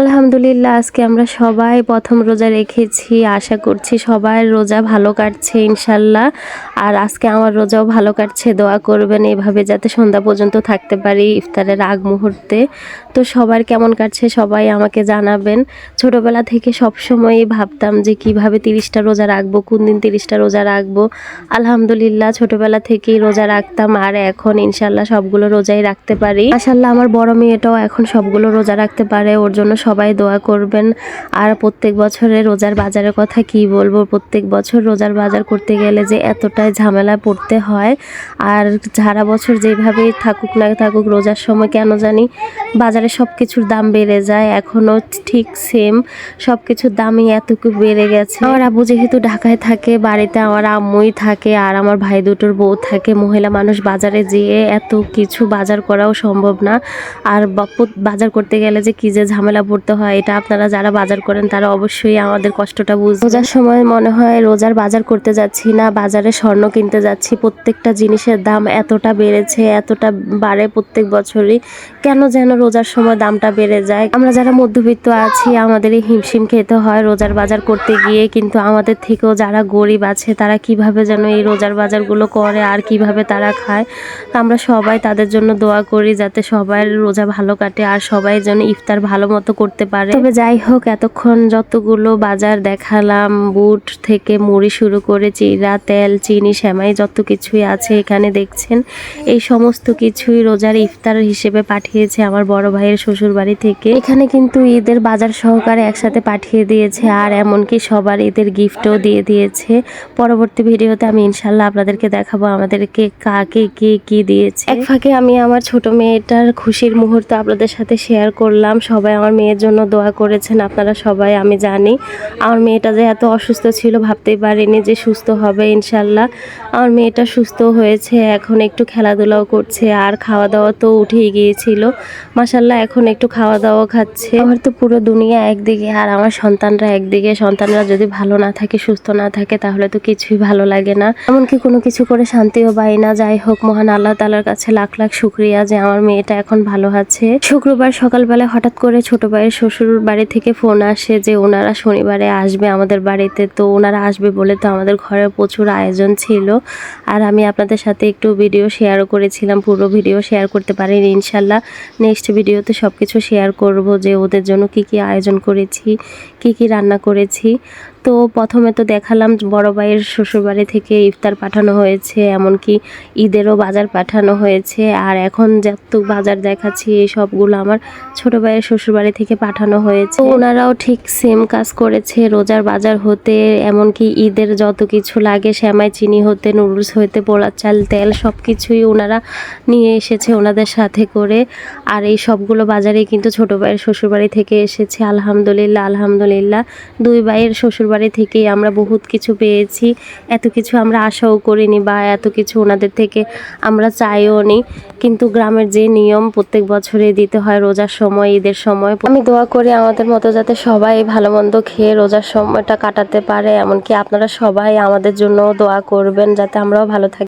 আলহামদুলিল্লাহ, আজকে আমরা সবাই প্রথম রোজা রেখেছি। আশা করছি সবার রোজা ভালো কাটছে ইনশাল্লাহ। আর আজকে আমার রোজাও ভালো কাটছে, দোয়া করবেন এভাবে যাতে সন্ধ্যা পর্যন্ত থাকতে পারি ইফতারের আগ মুহূর্তে। তো সবার কেমন কাটছে সবাই আমাকে জানাবেন। ছোটবেলা থেকে সবসময়ই ভাবতাম যে কীভাবে তিরিশটা রোজা রাখব, কোন দিন তিরিশটা রোজা রাখব। আলহামদুলিল্লাহ, ছোটবেলা থেকেই রোজা রাখতাম আর এখন ইনশাল্লাহ সবগুলো রোজাই রাখতে পারি। মাশাল্লাহ, আমার বড় মেয়েটাও এখন সবগুলো রোজা রাখতে পারে, ওর জন্য সবাই দোয়া করবেন। আর প্রত্যেক বছরে রোজার বাজারের কথা কি বলব? প্রত্যেক বছর রোজার বাজার করতে গেলে যে এতটাই ঝামেলা পড়তে হয়। আর সারা বছর যেভাবেই থাকুক না থাকুক রোজার সময় কেন জানি বাজারে সব কিছুর দাম বেড়ে যায়। এখনও ঠিক সেম সব কিছুর দামই এতটুকু বেড়ে গেছে। আমার আব্বু যেহেতু ঢাকায় থাকে, বাড়িতে আমার আম্মুই থাকে, আর আমার ভাই দুটোর বউ থাকে, মহিলা মানুষ বাজারে যেয়ে এত কিছু বাজার করাও সম্ভব না। আর বাজার করতে গেলে যে কি যে ঝামেলা পড়তে হয়, এটা আপনারা যারা বাজার করেন তারা অবশ্যই আমাদের কষ্টটা বুঝ, রোজার সময় মনে হয় রোজার বাজার করতে যাচ্ছি না, বাজারে স্বর্ণ কিনতে যাচ্ছি, প্রত্যেকটা জিনিসের দাম এতটা বেড়েছে, এতটা বাড়ে প্রত্যেক বছরই, কেন যেন রোজার সময় দামটা বেড়ে যায়। আমরা যারা মধ্যবিত্ত আছি আমাদেরই হিমশিম খেতে হয় রোজার বাজার করতে গিয়ে, কিন্তু আমাদের থেকেও যারা গরিব আছে, তারা কীভাবে যেন এই রোজার বাজারগুলো করে আর কীভাবে তারা খায় আমরা সবাই তাদের জন্য দোয়া করি যাতে সবাই রোজা ভালো কাটে আর সবাই যেন ইফতার ভালো মতো করতে পারে। তবে যাই হোক, এতক্ষণ যতগুলো বাজার দেখালাম, বুট থেকে মুড়ি শুরু করে চিরা, তেল, চিনি, সেমাই যত কিছুই আছে এখানে দেখছেন, এই সমস্ত কিছুই রোজার ইফতার হিসেবে পাঠিয়েছে আমার বড় ভাইয়ের শ্বশুর বাড়ি থেকে। এখানে কিন্তু ঈদের বাজার সহকারে একসাথে পাঠিয়ে দিয়েছে, আর এমনকি সবার ঈদের গিফটও দিয়ে দিয়েছে। পরবর্তী ভিডিওতে আমি ইনশাল্লাহ আপনাদেরকে দেখাবো আমাদেরকে কাকে কে কি দিয়েছে। এক ফাঁকে আমি আমার ছোট মেয়েটার খুশির মুহূর্ত আপনাদের সাথে শেয়ার করলাম, সবাই আমার মেয়ের জন্য দোয়া করেছেন, আপনারা সবাই, আমি জানি। আমার মেয়েটা যে এত অসুস্থ ছিল ভাবতেই পারিনি যে সুস্থ হবে, ইনশাল্লাহ। আমার মেয়েটা সুস্থ হয়েছে, এখন একটু খেলাধুলাও করছে, আর খাওয়া দাওয়া তো উঠেই গিয়েছিল। মাসাল্লাহ এখন একটু খাওয়া দাওয়া খাচ্ছে। আমার তো পুরো দুনিয়া একদিকে, আর আমার সন্তানরা একদিকে। সন্তানরা যদি ভালো না থাকে, সুস্থ না থাকে, তাহলে তো কিছুই ভালো লাগে না। এমনকি কোনো কিছু করে শান্তিও পাই না। যাই হোক, মহান আল্লাহ তালার কাছে লাখ লাখ শুক্রিয়া যে আমার মেয়েটা এখন ভালো আছে। শুক্রবার সকালবেলা হঠাৎ করে ছোট ভাইয়ের শ্বশুর বাড়ি থেকে ফোন আসে যে ওনারা শনিবারে আসবে আমাদের বাড়িতে। তো ওনারা আসবে বলে তো আমাদের ঘরে প্রচুর আয়োজন ছিল। আর আমি আপনাদের সাথে একটু ভিডিও শেয়ারও করেছিলাম, পুরো ভিডিও শেয়ার করতে পারিনি, ইনশাল্লাহ নেক্সট ভিডিওতে সব কিছু শেয়ার করব যে ওদের জন্য কি কি আয়োজন করেছি, কি কি রান্না করেছি। তো প্রথমে তো দেখালাম বড় ভাইয়ের শ্বশুরবাড়ি থেকে ইফতার পাঠানো হয়েছে, এমনকি ঈদেরও বাজার পাঠানো হয়েছে। আর এখন যত বাজার দেখাচ্ছি, এই সবগুলো আমার ছোট ভাইয়ের শ্বশুরবাড়ি থেকে পাঠানো হয়েছে। ওনারাও ঠিক সেম কাজ করেছে, রোজার বাজার হতে, এমনকি ঈদের যত কিছু লাগে শ্যামাই চিনি হতে, নুডলস হতে পোড়ার চাল, তেল সব কিছুই ওনারা নিয়ে এসেছে ওনাদের সাথে করে। আর এই সবগুলো বাজারে কিন্তু ছোট ভাইয়ের শ্বশুরবাড়ি থেকে এসেছে। আলহামদুলিল্লাহ আলহামদুলিল্লাহ। দুই ভাইয়ের শ্বশুরবাড়ি থেকেই আমরা বহুত কিছু পেয়েছি। এত কিছু আমরা আশাও করিনি বা এত কিছু ওনাদের থেকে আমরা চাইও নি। কিন্তু গ্রামের যে নিয়ম প্রত্যেক বছরে দিতে হয় রোজার সময়, ঈদের সময়। আমি দোয়া করি আমাদের মতো যাতে সবাই ভালো মন্দ খেয়ে রোজার সময়টা কাটাতে পারে। এমনকি আপনারা সবাই আমাদের জন্য দোয়া করবেন যাতে আমরাও ভালো থাকি।